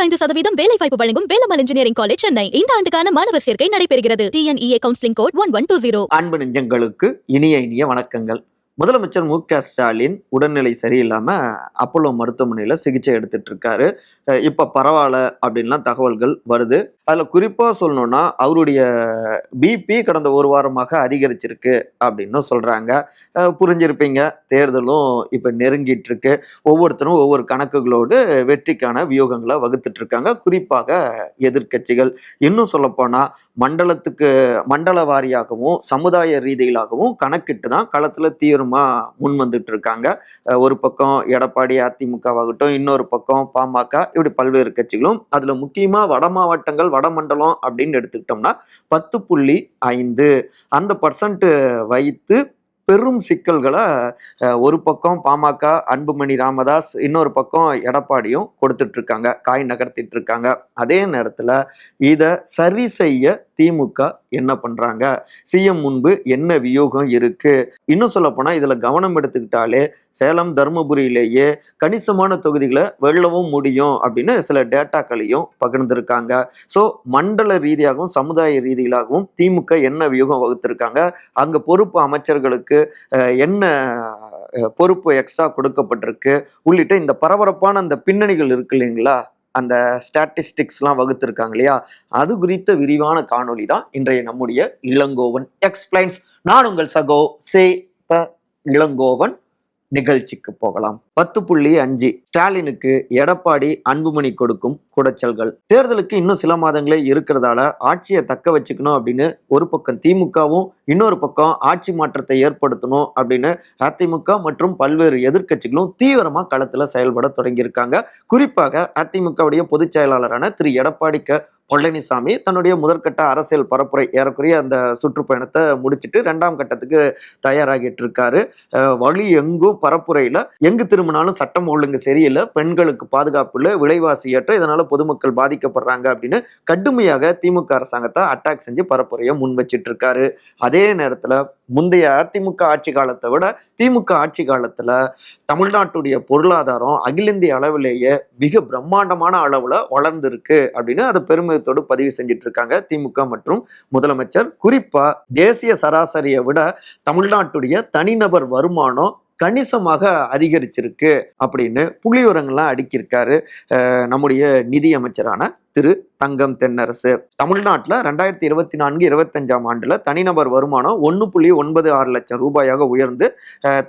ஐந்து சதவீதம் வேலை வாய்ப்பு வழங்கும் வேலமல் இன்ஜினியரிங் காலேஜ் சென்னை. இந்த ஆண்டுக்கான மாணவர் சேர்க்கை நடைபெறுகிறது. TNEA counselling code one one two zero அன்பு நெஞ்சங்களுக்கு இனிய இனிய வணக்கங்கள். முதலமைச்சர் மு க ஸ்டாலின் உடல்நிலை சரியில்லாமல் அப்போலோ மருத்துவமனையில் சிகிச்சை எடுத்துட்டு இருக்காரு இப்போ பரவாயில்ல அப்படின்லாம் தகவல்கள் வருது. அதில் குறிப்பாக சொல்லணும்னா அவருடைய பிபி கடந்த ஒரு வாரமாக அதிகரிச்சிருக்கு அப்படின்னு சொல்கிறாங்க புரிஞ்சிருப்பீங்க. தேர்தலும் இப்போ நெருங்கிட்டு இருக்கு ஒவ்வொருத்தரும் ஒவ்வொரு கணக்குகளோடு வெற்றிக்கான வியூகங்களை வகுத்துட்டு இருக்காங்க குறிப்பாக எதிர்க்கட்சிகள். இன்னும் சொல்லப்போனால் மண்டலத்துக்கு மண்டல வாரியாகவும் சமுதாய ரீதியிலாகவும் கணக்கிட்டு தான் களத்தில் தீவிரமாக முன் வந்துட்டு இருக்காங்க ஒரு பக்கம் எடப்பாடி அதிமுகவாகட்டும் இன்னொரு பக்கம் பாமக இப்படி பல்வேறு கட்சிகளும். அதில் முக்கியமாக வட மாவட்டங்கள் வடமண்டலம் அப்படின்னு எடுத்துக்கிட்டோம்னா பத்து புள்ளி ஐந்து. அந்த பர்சன்ட் வைத்து பெரும் சிக்கல்களை ஒரு பக்கம் பாமக அன்புமணி ராமதாஸ் இன்னொரு பக்கம் எடப்பாடியும் கொடுத்துட்ருக்காங்க காய் நகர்த்திட்டு இருக்காங்க அதே நேரத்தில் இதை சரி செய்ய திமுக என்ன பண்றாங்க? சிஎம் முன்பு என்ன வியூகம் இருக்கு? இன்னும் சொல்ல போனா இதுல கவனம் எடுத்துக்கிட்டாலே சேலம் தருமபுரியிலேயே கணிசமான தொகுதிகளை வெல்லவும் முடியும் அப்படின்னு சில டேட்டாக்களையும் பகிர்ந்திருக்காங்க. ஸோ மண்டல ரீதியாகவும் சமுதாய ரீதியிலாகவும் திமுக என்ன வியூகம் வகுத்திருக்காங்க? அங்க பொறுப்பு அமைச்சர்களுக்கு என்ன பொறுப்பு எக்ஸ்ட்ரா கொடுக்கப்பட்டிருக்கு? உள்ளிட்ட இந்த பரபரப்பான அந்த பின்னணிகள் இருக்கு இல்லைங்களா? அந்த ஸ்டாட்டிஸ்டிக்ஸ்லாம் வகுத்திருக்காங்க இல்லையா? அது குறித்த விரிவான காணொளி தான் இன்றைய நம்முடைய இளங்கோவன் எக்ஸ்பிளைன்ஸ் நான் உங்கள் சகோ சே த இளங்கோவன். நிகழ்ச்சிக்கு போகலாம். பத்து புள்ளி அஞ்சு. ஸ்டாலினுக்கு எடப்பாடி அன்புமணி கொடுக்கும் குடைச்சல்கள். தேர்தலுக்கு இன்னும் சில மாதங்களே இருக்கிறதால ஆட்சியை தக்க வச்சுக்கணும் அப்படின்னு ஒரு பக்கம் திமுகவும் இன்னொரு பக்கம் ஆட்சி மாற்றத்தை ஏற்படுத்தணும் அப்படின்னு அதிமுக மற்றும் பல்வேறு எதிர்க்கட்சிகளும் தீவிரமாக களத்தில் செயல்பட தொடங்கியிருக்காங்க. குறிப்பாக அதிமுகவுடைய பொதுச் செயலாளரான திரு. எடப்பாடி க பழனிசாமி தன்னுடைய முதற்கட்ட அரசியல் பரப்புரை ஏறக்குறைய அந்த சுற்றுப்பயணத்தை முடிச்சிட்டு ரெண்டாம் கட்டத்துக்கு தயாராகிட்டு இருக்காரு. வழி எங்கும் பரப்புரையில் எங்கு திரும்பினாலும் சட்டம் ஒழுங்கு சரியில்லை. பெண்களுக்கு பாதுகாப்பு இல்லை. விலைவாசி ஏற்ற இதனால பொதுமக்கள் பாதிக்கப்படுறாங்க அப்படின்னு கடுமையாக திமுக அரசாங்கத்தை அட்டாக் செஞ்சு பரப்புரையை முன் வச்சிட்டு இருக்காரு. அதே நேரத்தில் முந்தைய அதிமுக ஆட்சி காலத்தை விட திமுக ஆட்சி காலத்தில் தமிழ்நாட்டுடைய பொருளாதாரம் அகில இந்திய அளவிலேயே மிக பிரம்மாண்டமான அளவில் வளர்ந்துருக்கு அப்படின்னு அதை பெருமை பெருமிதத்தோடு பதிவு செஞ்சுட்டு இருக்காங்க திமுக மற்றும் முதலமைச்சர். குறிப்பா தேசிய சராசரியை விட தமிழ்நாட்டுடைய தனிநபர் வருமானம் கணிசமாக அதிகரிச்சிருக்கு அப்படின்னு புள்ளிவிவரங்கள்லாம் அடுக்கியிருக்காரு நம்முடைய நிதியமைச்சரான திரு தங்கம் தென்னரசு. தமிழ்நாட்டில் ரெண்டாயிரத்தி இருபத்தி நான்கு இருபத்தஞ்சாம் ஆண்டில் தனிநபர் வருமானம் ஒன்று புள்ளி ஒன்பது ஆறு லட்சம் ரூபாயாக உயர்ந்து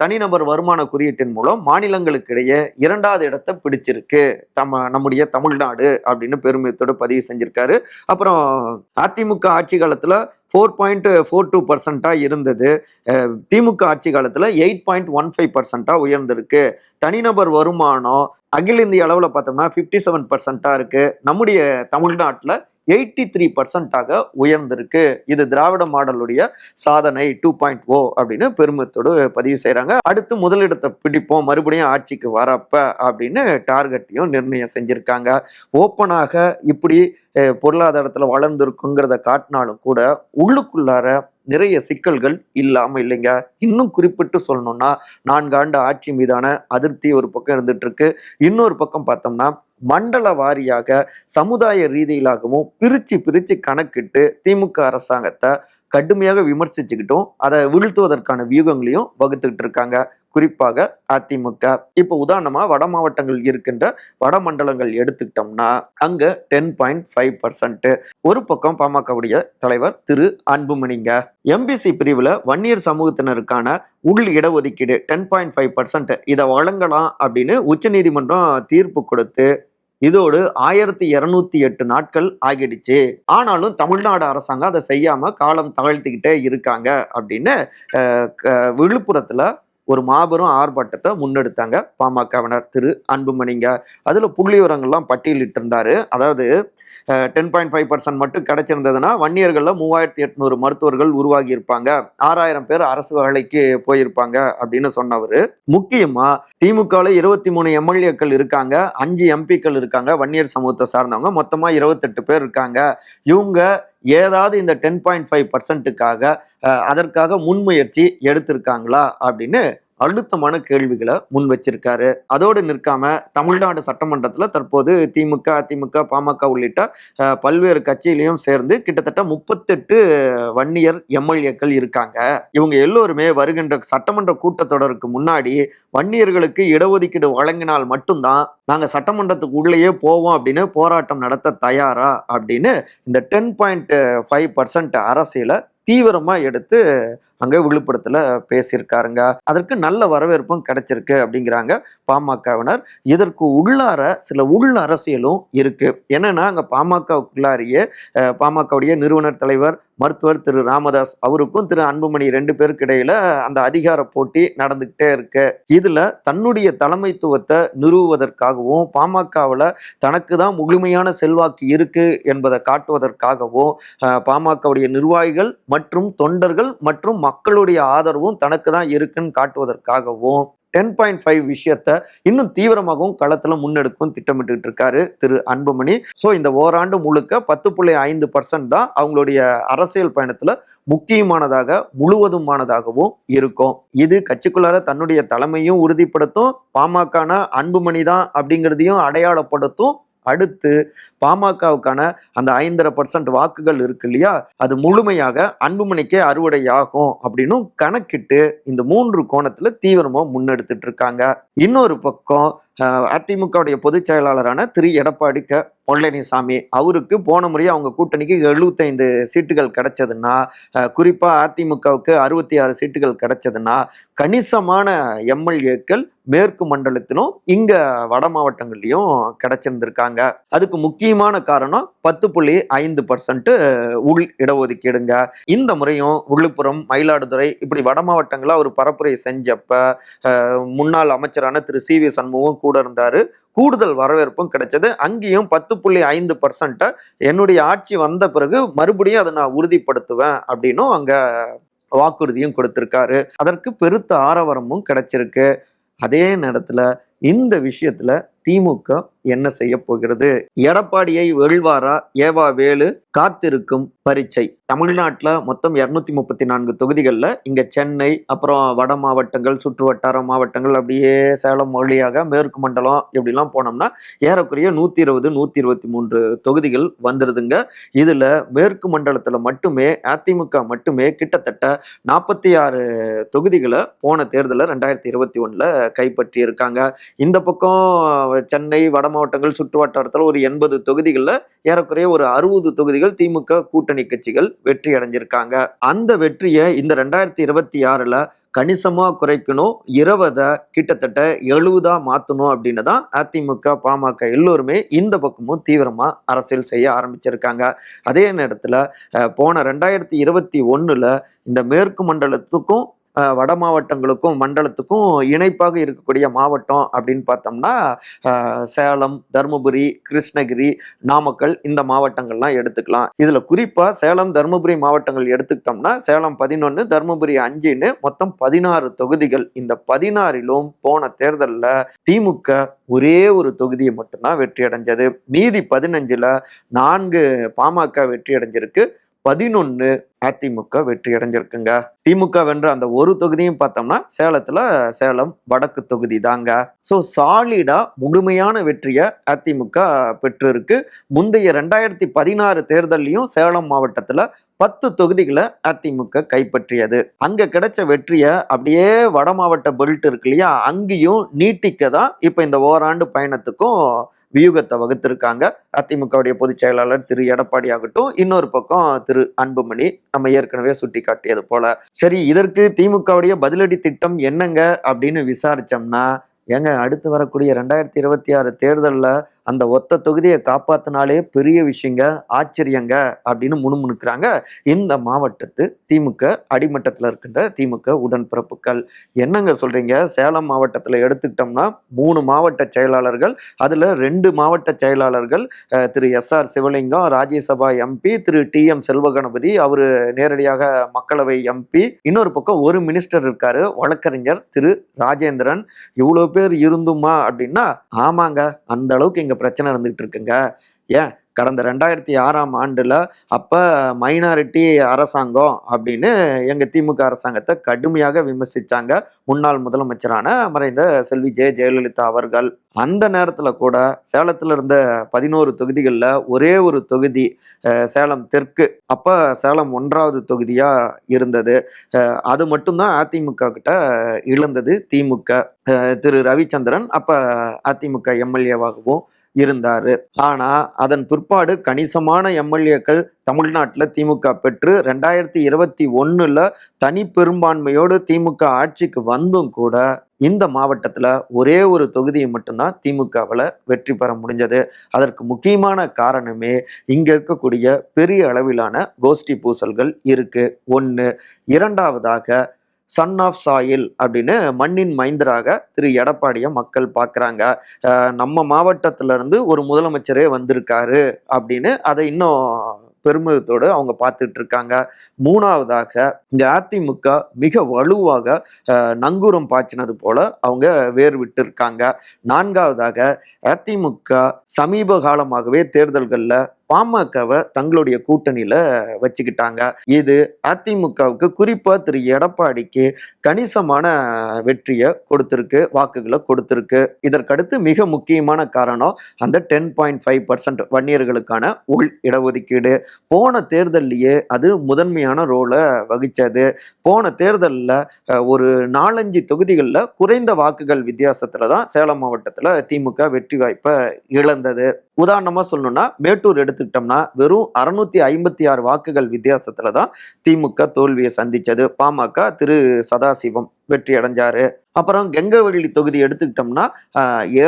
தனிநபர் வருமான குறியீட்டின் மூலம் மாநிலங்களுக்கிடையே இரண்டாவது இடத்தை பிடிச்சிருக்கு. தம நம்முடைய தமிழ்நாடு அப்படின்னு பெருமிதத்தோடு பதிவு செஞ்சிருக்காரு. அப்புறம் அதிமுக ஆட்சி காலத்தில் ஃபோர் பாயிண்ட் ஃபோர் டூ பர்சண்ட்டாக இருந்தது. திமுக ஆட்சி காலத்தில் எயிட் பாயிண்ட் ஒன் ஃபைவ் பர்சன்ட்டாக உயர்ந்திருக்கு. தனிநபர் வருமானம் அகில இந்திய அளவில் பார்த்தோம்னா ஃபிஃப்டி செவன் பர்சன்ட்டாக இருக்குது நம்முடைய தமிழ்நாட்டில் எயிட்டி த்ரீ பர்சன்ட்டாக உயர்ந்திருக்கு. இது திராவிட மாடலுடைய சாதனை டூ பாயிண்ட் ஓ அப்படின்னு பெருமிதத்தோடு பதிவு செய்கிறாங்க அடுத்து முதலிடத்தை பிடிப்போம். மறுபடியும் ஆட்சிக்கு வரப்ப அப்படின்னு டார்கெட்டையும் நிர்ணயம் செஞ்சுருக்காங்க. ஓப்பனாக இப்படி பொருளாதாரத்தில் வளர்ந்துருக்குங்கிறத காட்டினாலும் கூட உள்ளுக்குள்ளார நிறைய சிக்கல்கள் இல்லாம இல்லைங்க. இன்னும் குறிப்பிட்டு சொல்லணும்னா நான்காண்டு ஆட்சி மீதான அதிருப்தி ஒரு பக்கம் இருந்துட்டு இருக்கு இன்னொரு பக்கம் பார்த்தோம்னா மண்டல வாரியாக சமுதாய ரீதியிலாகவும் பிரிச்சு பிரிச்சு கணக்கிட்டு திமுக அரசாங்கத்தை கடுமையாக விமர்சிச்சுக்கிட்டும் அதை வீழ்த்துவதற்கான வியூகங்களையும் வகுத்துக்கிட்டு இருக்காங்க குறிப்பாக அதிமுக. இப்போ உதாரணமா வட மாவட்டங்கள் இருக்கின்ற வட மண்டலங்கள் எடுத்துக்கிட்டோம்னா அங்க டென் பாயிண்ட் ஃபைவ் பர்சன்ட் ஒரு பக்கம் பாமகவுடைய தலைவர் திரு அன்புமணிங்க. எம்பிசி பிரிவுல வன்னியர் சமூகத்தினருக்கான உள் இடஒதுக்கீடு டென் பாயிண்ட் ஃபைவ் பர்சன்ட் இதை வழங்கலாம் அப்படின்னு உச்சநீதிமன்றம் தீர்ப்பு கொடுத்து இதோடு ஆயிரத்தி இருநூத்தி எட்டு நாட்கள் ஆகிடுச்சு. ஆனாலும் தமிழ்நாடு அரசாங்கம் அதை செய்யாம காலம் தகழ்த்திக்கிட்டே இருக்காங்க அப்படின்னு க- விழுப்புரத்துல ஒரு மாபெரும் ஆர்ப்பாட்டத்தை முன்னெடுத்தாங்க பாமகவினர். திரு அன்புமணிங்க. அதில் புள்ளி விவரங்கள்லாம் பட்டியலிட்டு அதாவது டென் பாயிண்ட் ஃபைவ் பர்சன்ட் மட்டும் கிடைச்சிருந்ததுன்னா வன்னியர்களில் மூவாயிரத்தி எட்நூறு மருத்துவர்கள் உருவாகி இருப்பாங்க. ஆறாயிரம் பேர் அரசு வேலைக்கு போயிருப்பாங்க அப்படின்னு சொன்னவர். முக்கியமாக திமுகவில் இருபத்தி மூணு எம்எல்ஏக்கள் இருக்காங்க. அஞ்சு எம்பிக்கள் இருக்காங்க. வன்னியர் சமூகத்தை சார்ந்தவங்க. மொத்தமாக இருபத்தெட்டு பேர் இருக்காங்க. இவங்க ஏதாவது இந்த டென் பாயிண்ட் ஃபைவ் பர்சன்ட்டுக்காக அதற்காக முன்முயற்சி எடுத்திருக்காங்களா அப்படின்னு அழுத்தமான கேள்விகளை முன் வச்சிருக்காரு. அதோடு நிற்காம தமிழ்நாடு சட்டமன்றத்தில் தற்போது திமுக அதிமுக பாமக உள்ளிட்ட பல்வேறு கட்சியிலையும் சேர்ந்து கிட்டத்தட்ட முப்பத்தெட்டு வன்னியர் எம்எல்ஏக்கள் இருக்காங்க. இவங்க எல்லோருமே வருகின்ற சட்டமன்ற கூட்டத்தொடருக்கு முன்னாடி வன்னியர்களுக்கு இடஒதுக்கீடு வழங்கினால் மட்டும்தான் நாங்கள் சட்டமன்றத்துக்கு உள்ளேயே போவோம் அப்படின்னு போராட்டம் நடத்த தயாரா அப்படின்னு இந்த டென் பாயிண்ட் ஃபைவ் பர்சன்ட் அரசியலை தீவிரமாக எடுத்து அங்கே விழுப்புரத்தில் பேசியிருக்காருங்க. அதற்கு நல்ல வரவேற்பும் கிடைச்சிருக்கு அப்படிங்கிறாங்க பாமகவினர். இதற்கு உள்ளார சில உள் அரசியலும் இருக்கு. என்னன்னா அங்கே பாமகவுக்குள்ளாரியே பாமகவுடைய நிறுவனர் தலைவர் மருத்துவர் திரு ராமதாஸ் அவருக்கும் திரு அன்புமணி ரெண்டு பேருக்கு இடையில அந்த அதிகார போட்டி நடந்துகிட்டே இருக்கு. இதுல தன்னுடைய தலைமைத்துவத்தை நிறுவுவதற்காகவும் பாமகவில் தனக்கு தான் முழுமையான செல்வாக்கு இருக்கு என்பதை காட்டுவதற்காகவும் பாமகவுடைய நிர்வாகிகள் மற்றும் தொண்டர்கள் மற்றும் மக்களுடைய ஆதரவும் தனக்கு தான் இருக்குன்னு காட்டுவதற்காகவும் டென் பாயிண்ட் ஃபைவ் விஷயத்த இன்னும் தீவிரமாகவும் களத்தில் முன்னெடுக்கும் திட்டமிட்டு இருக்காரு திரு அன்புமணி. ஸோ இந்த ஓராண்டு முழுக்க பத்து புள்ளி ஐந்து பர்சன்ட் தான் அவங்களுடைய அரசியல் பயணத்தில் முக்கியமானதாக முழுவதுமானதாகவும் இருக்கும். இது கட்சிக்குள்ளார தன்னுடைய தலைமையும் உறுதிப்படுத்தும் பாமகனா அன்புமணி தான் அப்படிங்கிறதையும் அடையாளப்படுத்தும் அடுத்து பாமகவுக்கான அந்த ஐந்தரை பர்சன்ட் வாக்குகள் இருக்கு இல்லையா? அது முழுமையாக அன்புமணிக்கே அறுவடையாகும் அப்படின்னும் கணக்கிட்டு இந்த மூன்று கோணத்துல தீவிரமா முன்னெடுத்துட்டு இருக்காங்க. இன்னொரு பக்கம் அதிமுகவுடைய பொதுச் செயலாளரான திரு. எடப்பாடி க. பழனிசாமி அவருக்கு போன முறை அவங்க கூட்டணிக்கு எழுபத்தைந்து சீட்டுகள் கிடைச்சதுன்னா குறிப்பாக அதிமுகவுக்கு அறுபத்தி ஆறு சீட்டுகள் கிடைச்சதுன்னா கணிசமான எம்எல்ஏக்கள் மேற்கு மண்டலத்திலும் இங்கே வட மாவட்டங்கள்லையும் கிடைச்சிருந்திருக்காங்க. அதுக்கு முக்கியமான காரணம் பத்து புள்ளி ஐந்து பர்சன்ட்டு உள் இடஒதுக்கீடுங்க. இந்த முறையும் விழுப்புரம் மயிலாடுதுறை இப்படி வட மாவட்டங்களாக ஒரு பரப்புரை செஞ்சப்ப முன்னாள் அமைச்சரான திரு. சி. வி. சண்முகம் கூட இருந்தாரு. கூடுதல் வரவேற்பும் கிடைச்சது. அங்கேயும் பத்து புள்ளி ஐந்து பர்சன்ட்டை என்னுடைய ஆட்சி வந்த பிறகு மறுபடியும் அதை நான் உறுதிப்படுத்துவேன் அப்படின்னும் அங்கே வாக்குறுதியும் கொடுத்திருக்காரு. அதற்கு பெருத்த ஆரவரமும் கிடைச்சிருக்கு. அதே நேரத்தில் இந்த விஷயத்துல திமுக என்ன செய்ய போகிறது? எடப்பாடியை வெல்வாரா? ஏவா வேலு காத்திருக்கும் பரீட்சை. தமிழ்நாட்டில் மொத்தம் இரநூத்தி முப்பத்தி நான்கு தொகுதிகளில் இங்கே சென்னை அப்புறம் வட மாவட்டங்கள் சுற்று வட்டார மாவட்டங்கள் அப்படியே சேலம் வழியாக மேற்கு மண்டலம் இப்படிலாம் போனோம்னா ஏறக்குறைய நூற்றி இருபது நூற்றி இருபத்தி மூன்று தொகுதிகள் வந்துடுதுங்க இதில் மேற்கு மண்டலத்தில் மட்டுமே அதிமுக மட்டுமே கிட்டத்தட்ட நாற்பத்தி ஆறு தொகுதிகளை போன தேர்தலில் ரெண்டாயிரத்தி இருபத்தி ஒன்றில் கைப்பற்றி இருக்காங்க இந்த பக்கம் சென்னை வட மாவட்டங்கள் சுற்று வட்டாரத்தில் ஒரு எண்பது தொகுதிகளில் ஏறக்குறைய ஒரு அறுபது தொகுதிகள் திமுக கூட்டணி கட்சிகள் வெற்றி அடைஞ்சிருக்காங்க. அந்த வெற்றியை இந்த ரெண்டாயிரத்தி இருபத்தி ஆறில் கணிசமா குறைக்கணும் இருபதை கிட்டத்தட்ட எழுபதாக மாற்றணும் அப்படின்னு தான் அதிமுக பாமக எல்லோருமே இந்த பக்கமும் தீவிரமா அரசியல் செய்ய ஆரம்பிச்சிருக்காங்க. அதே நேரத்தில் போன ரெண்டாயிரத்தி இருபத்தி ஒன்றில் இந்த மேற்கு மண்டலத்துக்கும் வட மாவட்டங்களுக்கும் மண்டலத்துக்கும் இணைப்பாக இருக்கக்கூடிய மாவட்டம் அப்படின்னு பார்த்தோம்னா சேலம் தருமபுரி கிருஷ்ணகிரி நாமக்கல் இந்த மாவட்டங்கள்லாம் எடுத்துக்கலாம். இதில் குறிப்பாக சேலம் தருமபுரி மாவட்டங்கள் எடுத்துக்கிட்டோம்னா சேலம் பதினொன்று தருமபுரி அஞ்சுன்னு மொத்தம் பதினாறு தொகுதிகள். இந்த பதினாறிலும் போன தேர்தலில் திமுக ஒரே ஒரு தொகுதியை மட்டும்தான் வெற்றி அடைஞ்சது மீதி பதினஞ்சில் நான்கு பாமக வெற்றி அடைஞ்சிருக்கு பதினொன்று அதிமுக வெற்றி அடைஞ்சிருக்குங்க. திமுக வென்ற அந்த ஒரு தொகுதியும் பார்த்தோம்னா சேலத்துல சேலம் வடக்கு தொகுதி தாங்க. ஸோ சாலிடா முழுமையான வெற்றியை அதிமுக பெற்றிருக்கு. முந்தைய ரெண்டாயிரத்தி பதினாறு தேர்தல்லையும் சேலம் மாவட்டத்துல பத்து தொகுதிகளை அதிமுக கைப்பற்றியது. அங்க கிடைச்ச வெற்றியை அப்படியே வட மாவட்ட பெல்ட் இருக்கு இல்லையா? அங்கேயும் நீட்டிக்க தான் இப்போ இந்த ஓராண்டு பயணத்துக்கும் வியூகத்தை வகுத்திருக்காங்க. அதிமுகவுடைய பொதுச் செயலாளர் திரு எடப்பாடி ஆகட்டும் இன்னொரு பக்கம் திரு அன்புமணி நம்ம ஏற்கனவே சுட்டி காட்டியது போல. சரி இதற்கு திமுகவுடைய பதிலடி திட்டம் என்னங்க அப்படின்னு விசாரிச்சோம்னா ஏங்க அடுத்து வரக்கூடிய ரெண்டாயிரத்தி இருபத்தி ஆறு தேர்தலில் அந்த ஒத்த தொகுதியை காப்பாத்தினாலே பெரிய விஷயங்க ஆச்சரியங்க அப்படின்னு முணுமுணுக்கிறாங்க. இந்த மாவட்டத்து திமுக அடிமட்டத்தில் இருக்கின்ற திமுக உடன்பிறப்புகள். என்னங்க சொல்கிறீங்க சேலம் மாவட்டத்தில் எடுத்துக்கிட்டோம்னா மூணு மாவட்ட செயலாளர்கள் அதில் ரெண்டு மாவட்ட செயலாளர்கள் திரு S R Sivalingam Rajya Sabha MP திரு டி எம் செல்வகணபதி அவர் நேரடியாக மக்களவை எம்பி இன்னொரு பக்கம் ஒரு மினிஸ்டர் இருக்காரு வழக்கறிஞர் திரு ராஜேந்திரன். இவ்வளோ பேர் இருந்துமா அப்படின்னா ஆமாங்க. அந்த அளவுக்கு இங்க பிரச்சனை இருந்துகிட்டு இருக்குங்க. ஏன்? கடந்த ரெண்டாயிரத்தி ஆறாம் ஆண்டில் அப்போ மைனாரிட்டி அரசாங்கம் அப்படின்னு எங்கள் திமுக அரசாங்கத்தை கடுமையாக விமர்சிச்சாங்க. முன்னாள் முதலமைச்சரான மறைந்த செல்வி ஜெய ஜெயலலிதா அவர்கள். அந்த நேரத்தில் கூட சேலத்தில் இருந்த பதினோரு தொகுதிகளில் ஒரே ஒரு தொகுதி சேலம் தெற்கு. அப்போ சேலம் ஒன்றாவது தொகுதியாக இருந்தது. அது மட்டும்தான் அதிமுக கிட்ட இழந்தது திமுக. திரு. ரவிச்சந்திரன் அப்போ அதிமுக எம்எல்ஏவாகவும் இருந்தார். ஆனால் அதன் பிற்பாடு கணிசமான எம்எல்ஏக்கள் தமிழ்நாட்டில் திமுக பெற்று ரெண்டாயிரத்தி இருபத்தி ஒன்றில் தனி பெரும்பான்மையோடு திமுக ஆட்சிக்கு வந்தும் கூட இந்த மாவட்டத்தில் ஒரே ஒரு தொகுதியை மட்டும்தான் திமுகவில் வெற்றி பெற முடிஞ்சது. அதற்கு முக்கியமான காரணமே இங்கே இருக்கக்கூடிய பெரிய அளவிலான கோஷ்டி பூசல்கள் இருக்குது ஒன்று இரண்டாவதாக சன் ஆஃப் சாயில் அப்படின்னு மண்ணின் மைந்தராக திரு எடப்பாடியை மக்கள் பார்க்குறாங்க. நம்ம மாவட்டத்திலேருந்து ஒரு முதலமைச்சரே வந்திருக்காரு அப்படின்னு அதை இன்னும் பெருமிதத்தோடு அவங்க பார்த்துட்டு இருக்காங்க. மூணாவதாக இந்த அதிமுக மிக வலுவாக நங்கூரம் பாய்ச்சினது போல அவங்க வேர் விட்டு இருக்காங்க நான்காவதாக அதிமுக சமீப காலமாகவே தேர்தல்களில் பாமகவை தங்களுடைய கூட்டணியில வச்சுக்கிட்டாங்க. இது அதிமுகவுக்கு குறிப்பா திரு எடப்பாடிக்கு கணிசமான வெற்றியை கொடுத்திருக்கு வாக்குகளை கொடுத்திருக்கு. இதற்கடுத்து மிக முக்கியமான காரணம் அந்த டென் பாயிண்ட் ஃபைவ் பர்சன்ட் வன்னியர்களுக்கான உள் இடஒதுக்கீடு. போன தேர்தல்லையே அது முதன்மையான ரோலை வகிச்சது. போன தேர்தலில் ஒரு நாலஞ்சு தொகுதிகளில் குறைந்த வாக்குகள் வித்தியாசத்தில் தான் சேலம் மாவட்டத்தில் திமுக வெற்றி வாய்ப்பை இழந்தது. உதாரணமாக சொல்லணும்னா மேட்டூர் எடுத்துக்கிட்டோம்னா வெறும் அறுநூத்தி ஐம்பத்தி ஆறு வாக்குகள் வித்தியாசத்துல தான் திமுக தோல்வியை சந்திச்சது. பாமக திரு சதாசிவம். வெற்றி அடைஞ்சாரு. அப்புறம் கெங்கவள்ளி தொகுதி எடுத்துக்கிட்டோம்னா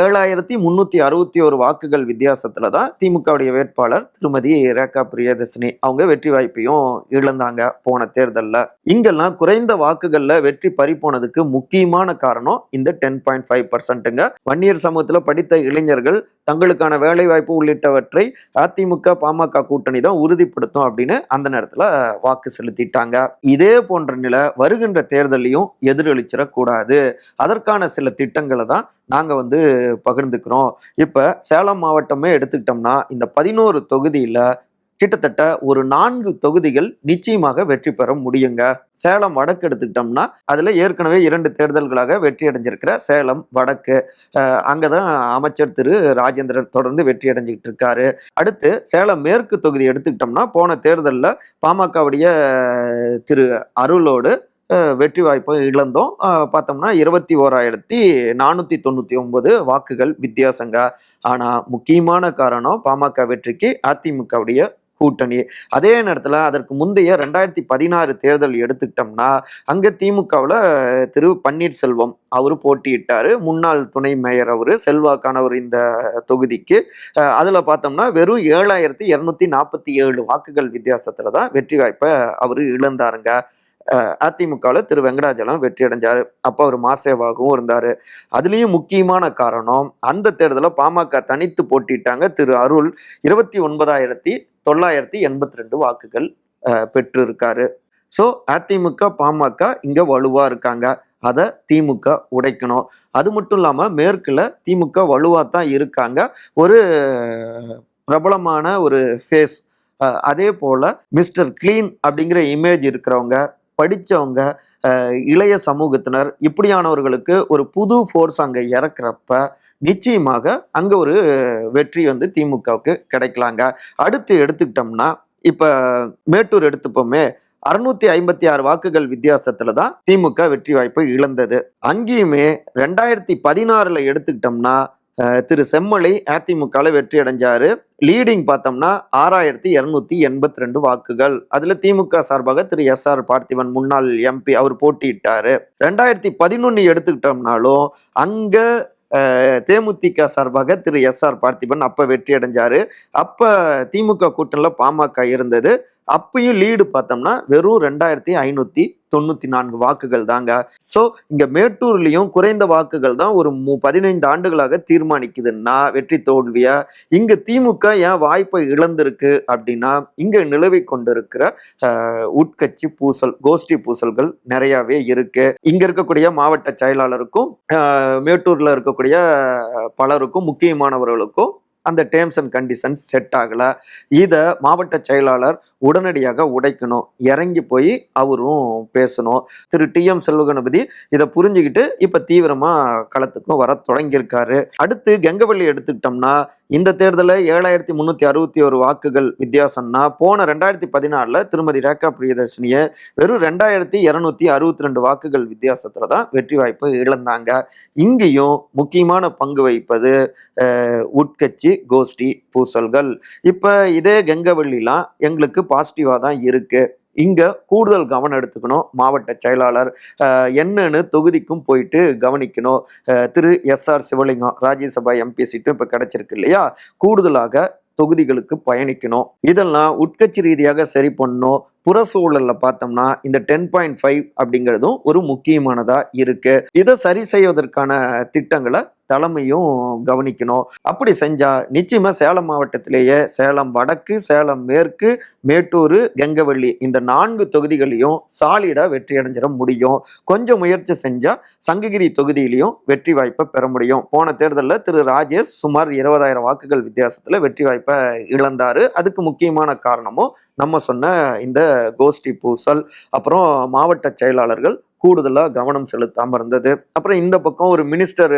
ஏழாயிரத்தி முந்நூற்றி அறுபத்தி ஒரு வாக்குகள் வித்தியாசத்தில் தான் திமுகவுடைய வேட்பாளர் திருமதி ரேகா பிரியதர்ஷினி அவங்க வெற்றி வாய்ப்பையும் இழந்தாங்க போன தேர்தலில். இங்கெல்லாம் குறைந்த வாக்குகளில் வெற்றி பறி போனதுக்கு முக்கியமான காரணம் இந்த டென் பாயிண்ட் ஃபைவ் பர்சன்ட்டுங்க. வன்னியர் சமூகத்தில் படித்த இளைஞர்கள் தங்களுக்கான வேலை வாய்ப்பு உள்ளிட்டவற்றை அதிமுக பாமக கூட்டணி தான் உறுதிப்படுத்தும் அப்படின்னு அந்த நேரத்தில் வாக்கு செலுத்திட்டாங்க. இதே போன்ற நிலை வருகின்ற தேர்தலையும் கூடாது அதற்கான சில திட்டங்களை தான் நாங்கள் வந்து பகிர்ந்துக்கிறோம். இப்போ சேலம் மாவட்டமே எடுத்துக்கிட்டோம்னா இந்த பதினோரு தொகுதியில் கிட்டத்தட்ட ஒரு நான்கு தொகுதிகள் நிச்சயமாக வெற்றி பெற முடியுங்க. சேலம் வடக்கு எடுத்துக்கிட்டோம்னா அதில் ஏற்கனவே இரண்டு தேர்தல்களாக வெற்றி அடைஞ்சிருக்கிற சேலம் வடக்கு. அங்கே அங்கதான் அமைச்சர் திரு ராஜேந்திரன் தொடர்ந்து வெற்றி அடைஞ்சிக்கிட்டு இருக்காரு. அடுத்து சேலம் மேற்கு தொகுதி எடுத்துக்கிட்டோம்னா போன தேர்தலில் பாமகவுடைய திரு அருளோடு வெற்றி வாய்ப்பை இழந்தோம். பார்த்தோம்னா இருபத்தி ஓராயிரத்தி நானூற்றி தொண்ணூற்றி ஒன்பது வாக்குகள் வித்தியாசங்க. ஆனால் முக்கியமான காரணம் பாமக வெற்றிக்கு அதிமுகவுடைய கூட்டணி. அதே நேரத்தில் அதற்கு முந்தைய ரெண்டாயிரத்தி பதினாறு தேர்தல் எடுத்துக்கிட்டோம்னா அங்கே திமுகவில் திரு பன்னீர்செல்வம் அவர் போட்டியிட்டார். முன்னாள் துணை மேயர் அவர் செல்வாக்கானவர் இந்த தொகுதிக்கு. அதில் பார்த்தோம்னா வெறும் ஏழாயிரத்தி இரநூத்தி நாற்பத்தி ஏழு வாக்குகள் வித்தியாசத்தில் தான் வெற்றி வாய்ப்பை அவர் இழந்தாருங்க. அதிமுகவில் திரு வெங்கடாஜலம் வெற்றி அடைஞ்சார் அப்போ அவர் மாசேவாகவும் இருந்தார். அதுலேயும் முக்கியமான காரணம் அந்த தேர்தலில் பாமக தனித்து போட்டிட்டாங்க திரு அருள். இருபத்தி ஒன்பதாயிரத்தி தொள்ளாயிரத்தி எண்பத்தி ரெண்டு வாக்குகள் பெற்றிருக்காரு. ஸோ அதிமுக பாமக இங்கே வலுவாக இருக்காங்க. அதை திமுக உடைக்கணும். அது மட்டும் இல்லாமல் மேற்கில் திமுக வலுவாக தான் இருக்காங்க. ஒரு பிரபலமான ஒரு ஃபேஸ் அதே போல் மிஸ்டர் கிளீன் அப்படிங்கிற இமேஜ் இருக்கிறவங்க படித்தவங்க இளைய சமூகத்தினர் இப்படியானவர்களுக்கு ஒரு புது ஃபோர்ஸ் அங்கே இறக்குறப்ப நிச்சயமாக அங்கே ஒரு வெற்றி வந்து திமுகவுக்கு கிடைக்கலாங்க. அடுத்து எடுத்துக்கிட்டோம்னா இப்போ மேட்டூர் எடுத்துப்போமே அறுநூத்தி ஐம்பத்தி ஆறு வாக்குகள் வித்தியாசத்துல தான் திமுக வெற்றி வாய்ப்பை இழந்தது. அங்கேயுமே ரெண்டாயிரத்தி பதினாறுல எடுத்துக்கிட்டோம்னா திரு செம்மலை அதிமுகவில் வெற்றி அடைஞ்சாரு. லீடிங் பார்த்தோம்னா ஆறாயிரத்தி இரநூத்தி எண்பத்தி ரெண்டு வாக்குகள். அதில் திமுக சார்பாக திரு எஸ் ஆர் பார்த்திபன் முன்னாள் எம்பி அவர் போட்டியிட்டார். ரெண்டாயிரத்தி பதினொன்று எடுத்துக்கிட்டோம்னாலும் அங்கே தேமுதிக சார்பாக திரு எஸ் ஆர் பார்த்திபன் அப்போ வெற்றி அடைஞ்சார். அப்போ திமுக கூட்டணியில் பாமக இருந்தது. அப்பயும் லீடு பார்த்தோம்னா வெறும் ரெண்டாயிரத்தி ஐநூற்றி தொண்ணூத்தி நான்கு வாக்குகள் தாங்க. ஸோ இங்க மேட்டூர்லயும் குறைந்த வாக்குகள் தான் ஒரு மு பதினைந்து ஆண்டுகளாக தீர்மானிக்குதுன்னா வெற்றி தோல்விய. இங்க திமுக ஏன் வாய்ப்பை இழந்திருக்கு அப்படின்னா இங்க நிலவி கொண்டிருக்கிற உட்கட்சி பூசல் கோஷ்டி பூசல்கள் நிறையவே இருக்கு. இங்க இருக்கக்கூடிய மாவட்ட செயலாளருக்கும் மேட்டூர்ல இருக்கக்கூடிய பலருக்கும் முக்கியமானவர்களுக்கும் அந்த டேர்ம்ஸ் அண்ட் கண்டிஷன்ஸ் செட் ஆகலை. இதை மாவட்ட செயலாளர் உடனடியாக உடைக்கணும். இறங்கி போய் அவரும் பேசணும். திரு டி எம் செல்வகணபதி இதை புரிஞ்சுக்கிட்டு இப்போ தீவிரமாக களத்துக்கும் வர தொடங்கியிருக்காரு. அடுத்து கெங்கவள்ளி எடுத்துக்கிட்டோம்னா இந்த தேர்தலில் ஏழாயிரத்தி முந்நூற்றி அறுபத்தி ஒரு வாக்குகள் வித்தியாசம்னா போன ரெண்டாயிரத்தி பதினாலில் திருமதி ரேகா பிரியதர்ஷினியை வெறும் ரெண்டாயிரத்தி இரநூத்தி அறுபத்தி ரெண்டு வாக்குகள் வித்தியாசத்தில் தான் வெற்றி வாய்ப்பு இழந்தாங்க. இங்கேயும் முக்கியமான பங்கு வகிப்பது உட்கட்சி கோஷ்டி பூசல்கள். இப்போ இதே கெங்கவள்ளிலாம் எங்களுக்கு பாசிட்டிவாக தான் இருக்குது இங்கே கூடுதல் கவனம் எடுத்துக்கணும். மாவட்ட செயலாளர் என்னன்னு தொகுதிக்கும் போயிட்டு கவனிக்கணும். திரு S R Sivalingam Rajya Sabha MP சீட்டும் இப்போ கிடச்சிருக்கு இல்லையா? கூடுதலாக தொகுதிகளுக்கு பயணிக்கணும். இதெல்லாம் உட்கட்சி ரீதியாக சரி பண்ணணும். புற சூழலில் பார்த்தோம்னா இந்த டென் பாயிண்ட் ஃபைவ் அப்படிங்கிறதும் ஒரு முக்கியமானதாக இருக்குது இதை சரி செய்வதற்கான திட்டங்களை தலைமையும் கவனிக்கணும். அப்படி செஞ்சா நிச்சயமா சேலம் மாவட்டத்திலேயே சேலம் வடக்கு சேலம் மேற்கு மேட்டூர் கெங்கவள்ளி இந்த நான்கு தொகுதிகளையும் சாலிடா வெற்றி அடைஞ்சிட முடியும். கொஞ்சம் முயற்சி செஞ்சா சங்ககிரி தொகுதியிலையும் வெற்றி வாய்ப்பை பெற முடியும். போன தேர்தலில் திரு ராஜேஷ் சுமார் இருபதாயிரம் வாக்குகள் வித்தியாசத்துல வெற்றி வாய்ப்பை இழந்தாரு. அதுக்கு முக்கியமான காரணமும் நம்ம சொன்ன இந்த கோஷ்டி பூசல் அப்புறம் மாவட்ட செயலாளர்கள் கூடுதலாக கவனம் செலுத்தாமல் இருந்தது. அப்புறம் இந்த பக்கம் ஒரு மினிஸ்டர்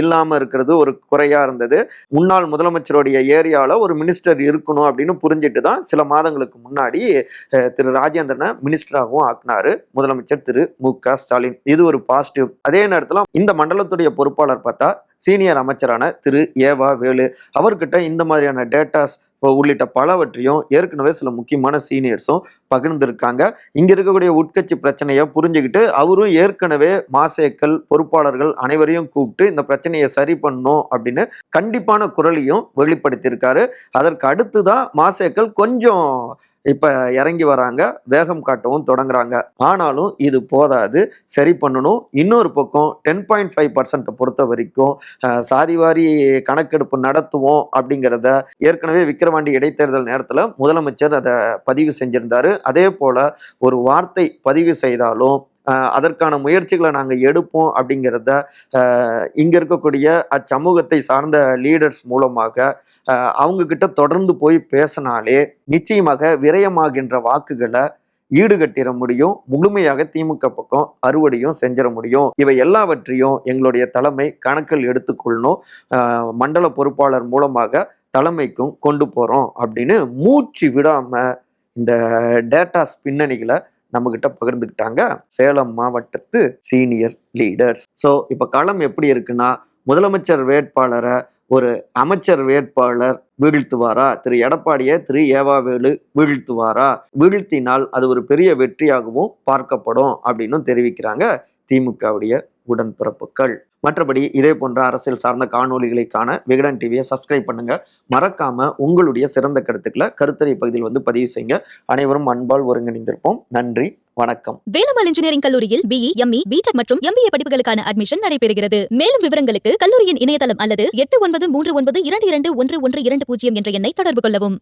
இல்லாமல் இருக்கிறது ஒரு குறையாக இருந்தது. முன்னாள் முதலமைச்சருடைய ஏரியாவில் ஒரு மினிஸ்டர் இருக்கணும் அப்படின்னு புரிஞ்சிட்டு தான் சில மாதங்களுக்கு முன்னாடி திரு ராஜேந்திரனை மினிஸ்டராகவும் ஆக்குனாரு முதலமைச்சர் திரு மு க ஸ்டாலின். இது ஒரு பாசிட்டிவ் அதே நேரத்தில் இந்த மண்டலத்துடைய பொறுப்பாளர் பார்த்தா சீனியர் அமைச்சரான திரு ஏவா வேலு. அவர்கிட்ட இந்த மாதிரியான டேட்டாஸ் உள்ளிட்ட பலவற்றையும் ஏற்கனவே சில முக்கியமான சீனியர்ஸும் பகிர்ந்திருக்காங்க. இங்க இருக்கக்கூடிய உட்கட்சி பிரச்சனையை புரிஞ்சுக்கிட்டு அவரும் ஏற்கனவே மாசேக்கள் பொறுப்பாளர்கள் அனைவரையும் கூப்பிட்டு இந்த பிரச்சனையை சரி பண்ணும் அப்படின்னு கண்டிப்பான குரலையும் வெளிப்படுத்தியிருக்காரு. அதற்கு அடுத்துதான் மாசேக்கள் கொஞ்சம் இப்போ இறங்கி வராங்க வேகம் காட்டவும் தொடங்குறாங்க. ஆனாலும் இது போதாது சரி பண்ணணும். இன்னொரு பக்கம் டென் பாயிண்ட் ஃபைவ் பர்சன்ட்டை பொறுத்த வரைக்கும் சாதிவாரி கணக்கெடுப்பு நடத்துவோம் அப்படிங்கிறத ஏற்கனவே விக்கிரவாண்டி இடைத்தேர்தல் நேரத்தில் முதலமைச்சர் அதை பதிவு செஞ்சிருந்தாரு. அதே போல் ஒரு வார்த்தை பதிவு செய்தாலும் அதற்கான முயற்சிகளை நாங்கள் எடுப்போம் அப்படிங்கிறத இங்கே இருக்கக்கூடிய அச்சமூகத்தை சார்ந்த லீடர்ஸ் மூலமாக அவங்கக்கிட்ட தொடர்ந்து போய் பேசினாலே நிச்சயமாக விரயமாகின்ற வாக்குகளை ஈடுகட்டிட முடியும். முழுமையாக திமுக பக்கம் அறுவடையும் செஞ்சிட முடியும். இவை எல்லாவற்றையும் எங்களுடைய தலைமை கணக்கில் எடுத்துக்கொள்ளணும். மண்டல பொறுப்பாளர் மூலமாக தலைமைக்கும் கொண்டு போகிறோம் அப்படின்னு மூச்சு விடாமல் இந்த டேட்டாஸ் பின்னணிகளை நம்மக்கிட்ட பகிர்ந்துக்கிட்டாங்க. சேலம் மாவட்டத்து சீனியர் லீடர்ஸ் ஸோ இப்போ களம் எப்படி இருக்குன்னா முதலமைச்சர் வேட்பாளரை ஒரு அமைச்சர் வேட்பாளர் வீழ்த்துவாரா? திரு எடப்பாடியை திரு ஏவாவேலு வீழ்த்துவாரா? வீழ்த்தினால் அது ஒரு பெரிய வெற்றியாகவும் பார்க்கப்படும் அப்படின்னும் தெரிவிக்கிறாங்க. திமுகவுடைய உடன்பிறப்புகள். மற்றபடி இதே போன்ற அரசியல் சார்ந்த காணொளிகளை காண விகடன் டிவியை சப்ஸ்கிரைப் பண்ணுங்க. மறக்காம உங்களுடைய சிறந்த கருத்துக்களை கருத்தரை பகுதியில் வந்து பதிவு செய்யுங்க. அனைவரும் அன்பால் ஒருங்கிணைந்திருப்போம். நன்றி வணக்கம். வேலம்மாள் இன்ஜினியரிங் கல்லூரியில் பிஇ எம்இ பிடெக் மற்றும் எம்பிஏ படிப்புகளுக்கான அட்மிஷன் நடைபெறுகிறது. மேலும் விவரங்களுக்கு கல்லூரியின் இணையதளம் அல்லது எட்டு ஒன்பது மூன்று ஒன்பது இரண்டு இரண்டு ஒன்று ஒன்று இரண்டு பூஜ்ஜியம் என்ற எண்ணை தொடர்பு கொள்ளவும்.